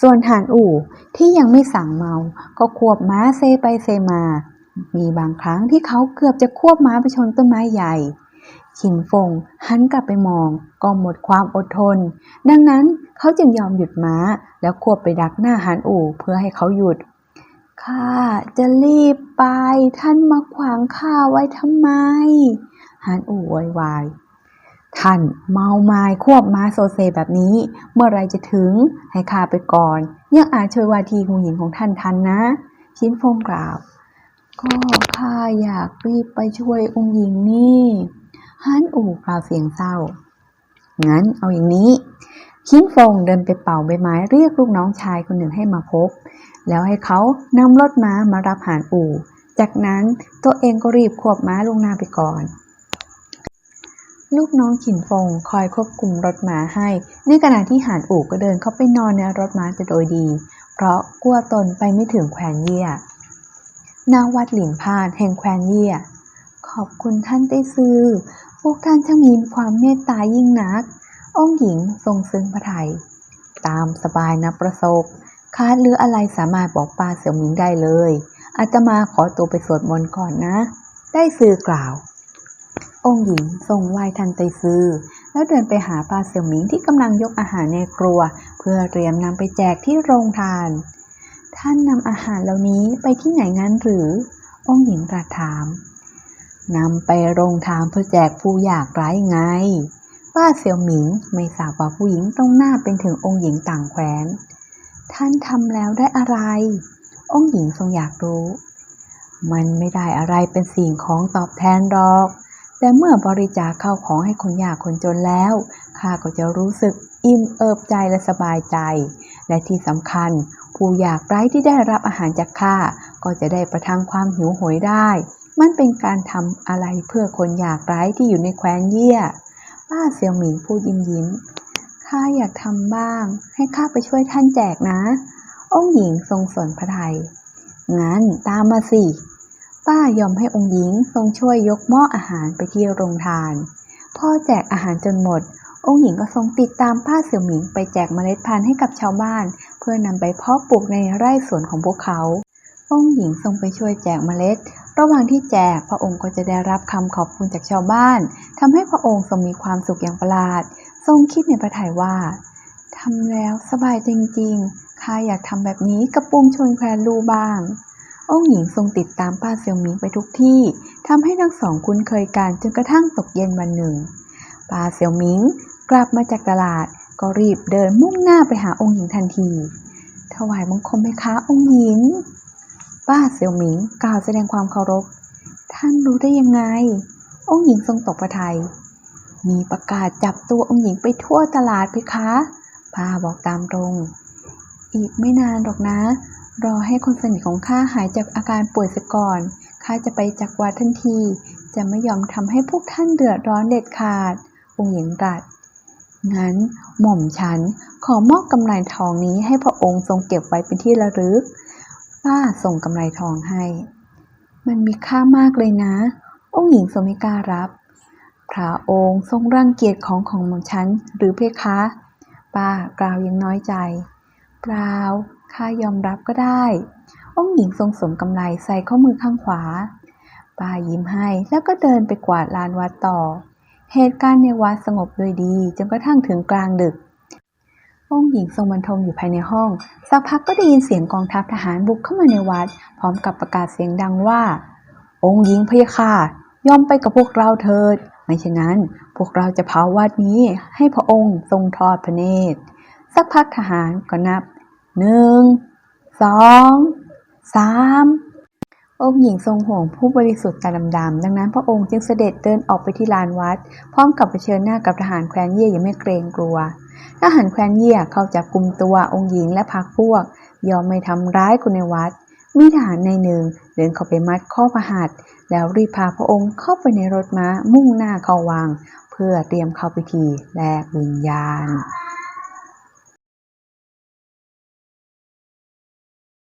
ส่วนหานอู่ที่ยังไม่สั่งเมา ก็ควบม้าเซไปเซมา มีบางครั้งที่เขาเกือบจะควบม้าไปชนต้นไม้ใหญ่ ชินฟงหันกลับไปมองก็หมดความอดทน ดังนั้นเขาจึงยอมหยุดม้าแล้วควบไปดักหน้าหานอู่เพื่อให้เขาหยุดข้าจะรีบไปท่านมาขวางข้าไว้ทำไม หานอู่โวยวาย ท่านเมาไม้ควบม้าโซเซแบบนี้ เมื่อไรจะถึงให้ข้าไปก่อน ยังอาจช่วยวาทีหูหญิงของท่านทันนะ ชินฟงกล่าว ก็ข้าอยากรีบไปช่วยองค์หญิงนี่ฮันอู่กล่าวเสียงเศร้า งั้นเอาอย่างนี้ ชินฟงเดินไปเป่าใบไม้เรียกลูกน้องชายคนหนึ่งให้มาพบ แล้วให้เขานำรถม้ามารับหานอู่ จากนั้นตัวเองก็รีบควบม้าลงหน้าไปก่อน ลูกน้องขินฟงคอยควบคุมรถม้าให้ ในขณะที่หานอู่ก็เดินเข้าไปนอนในรถม้าแต่โดยดี เพราะกลัวตนไปไม่ถึงแคว้นเยี่ยนางวัดหลินพานแห่งแคว้นเยี่ย ขอบคุณท่านไต้ซือพวกท่านช่างมีความเมตตายิ่งนัก องค์หญิงทรงซึ้งพระทัยตามสบายนะประสบคาดหรืออะไรสามารถบอกป้าเสี่ยวหมิงได้เลย อาตมาขอตัวไปสวดมนต์ก่อนนะ ได้ซื้อกล่าว องค์หญิงทรงไหว้ทันไตซือ แล้วเดินไปหาป้าเสี่ยวหมิงที่กำลังยกอาหารในครัว เพื่อเตรียมนำไปแจกที่โรงทาน ท่านนำอาหารเหล่านี้ไปที่ไหนงั้นหรือ องค์หญิงตรัสถามนำไปโรงทานเพื่อแจกผู้ยากไร้ไงป้าเสี่ยวหมิงไม่ทราบว่าผู้หญิงตรงหน้าเป็นถึงองค์หญิงต่างแคว้น ท่านทำแล้วได้อะไร องค์หญิงทรงอยากรู้ มันไม่ได้อะไรเป็นสิ่งของตอบแทนหรอก แต่เมื่อบริจาคเข้าของให้คนยากคนจนแล้วข้าก็จะรู้สึกอิ่มเอิบใจและสบายใจ และที่สำคัญ ผู้อยากไร้ที่ได้รับอาหารจากข้าก็จะได้ประทังความหิวโหยได้ มันเป็นการทำอะไรเพื่อคนอยากไร้ที่อยู่ในแคว้นเยี่ยป้าเสี่ยวหมิงพูดยิ้มยิ้มข้าอยากทำบ้าง ให้ข้าไปช่วยท่านแจกนะ องค์หญิงทรงสนพระทัยงั้นตามมาสิ ป้ายอมให้องค์หญิงทรงช่วยยกหม้ออาหารไปที่โรงทาน พ่อแจกอาหารจนหมด องค์หญิงก็ทรงติดตามป้าเสี่ยวหมิงไปแจกเมล็ดพันธุ์ให้กับชาวบ้าน เพื่อนำไปเพาะปลูกในไร่สวนของพวกเขา องค์หญิงทรงไปช่วยแจกเมล็ด ระหว่างที่แจกพระองค์ก็จะได้รับคำขอบคุณจากชาวบ้านทำให้พระองค์ทรงมีความสุขอย่างประหลาด ทรงคิดในพระทัยว่าทำแล้วสบายจริงๆข้าอยากทำแบบนี้กับปุงชนแควนลูบ้าง องค์หญิงทรงติดตามป้าเซียวหมิงไปทุกที่ทำให้ทั้งสองคุ้นเคยกันจนกระทั่งตกเย็นวันหนึ่งป้าเซียวหมิงกลับมาจากตลาดก็รีบเดินมุ่งหน้าไปหาองค์หญิงทันที ถวายบังคมไหมคะองค์หญิง ป้าเซียวหมิงกล่าวแสดงความเคารพ ท่านรู้ได้ยังไง องค์หญิงทรงตกพระทัยมีประกาศจับตัวองค์หญิงไปทั่วตลาดเพคะป้าบอกตามตรง อีกไม่นานหรอกนะ รอให้คนสนิทของข้าหายจากอาการป่วยเสียก่อนข้าจะไปจากวัดทันที จะไม่ยอมทำให้พวกท่านเดือดร้อนเด็ดขาด องค์หญิงตรัสงั้นหม่อมฉันขอมอบกำไรทองนี้ให้พระองค์ทรงเก็บไว้เป็นที่ระลึก ป้าส่งกำไรทองให้ มันมีค่ามากเลยนะ องค์หญิงทรงไม่กล้ารับ พระองค์ทรงรังเกียจของของหม่อมฉันหรือเพคะ ป้ากล่าวยังน้อยใจ เปล่า ข้ายอมรับก็ได้ องค์หญิงทรงสวมกำไลใส่ข้อมือข้างขวา ป้ายิ้มให้แล้วก็เดินไปกวาดลานวัดต่อ เหตุการณ์ในวัดสงบโดยดีจนกระทั่งถึงกลางดึก องค์หญิงทรงบรรทมอยู่ภายในห้อง สักพักก็ได้ยินเสียงกองทัพทหารบุกเข้ามาในวัด พร้อมกับประกาศเสียงดังว่า องค์หญิงพยะค่ะยอมไปกับพวกเราเถิดไม่เช่นนั้น พวกเราจะเผาวัดนี้ให้พระองค์ทรงทอดพระเนตร สักพักทหารก็นับหนึ่งสองสามองค์หญิงทรงห่วงผู้บริสุทธิ์ตาดำๆดังนั้นพระองค์จึงเสด็จเดินออกไปที่ลานวัด พร้อมกับเผชิญหน้ากับทหารแคว้นเย่อย่างไม่เกรงกลัว ทหารแคว้นเย่เข้าจับกลุ่มตัวองค์หญิงและพรรคพวก ยอมไม่ทำร้ายคนในวัด มีทหารในหนึ่งเดินเข้าไปมัดข้อพระหัตแล้วรีบพาพระองค์เข้าไปในรถม้ามุ่งหน้าเข้าวัง เพื่อเตรียมเข้าพิธีแลกวิญญาณ